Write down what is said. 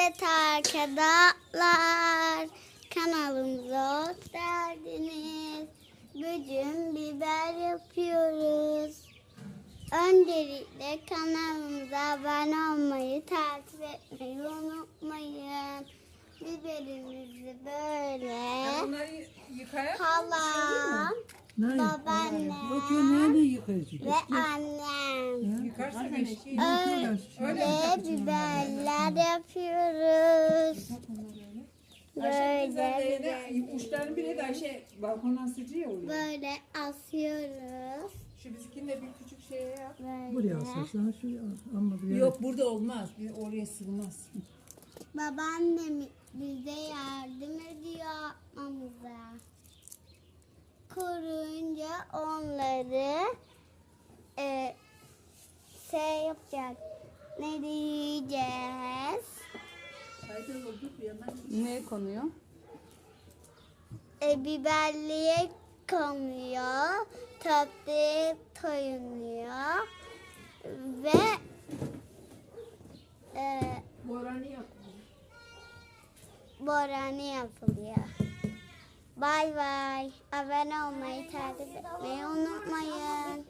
Evet arkadaşlar kanalımıza hoş geldiniz. Bugün biber yapıyoruz. Öncelikle kanalımıza abone olmayı, takip etmeyi unutmayın. Biberimizi böyle Bunları yıkayak halam Nerede? Ve annem Yıkarsak eşki. öyle biberler yapıyoruz. Ayşe Böyle de uçlarını bile de Ayşe balkondan sıcıyor oluyor. böyle asıyoruz. Şu bizimkini de bir küçük şeye yap. Böyle. Buraya asarsan şuraya as. Ama buraya Yok burada olmaz. Bir oraya sığmaz. Babaannem bize yardım ediyor yapmamıza. Kuruyunca onları şey yapacak. Ne diyeceğiz? Ne konuyor? E, biberliğe konuyor. Tatlıya koyuluyor. Ve e, Boranı yap. Borani yapılıyor. Bay bay. Abone olmayı, takip etmeyi unutmayın.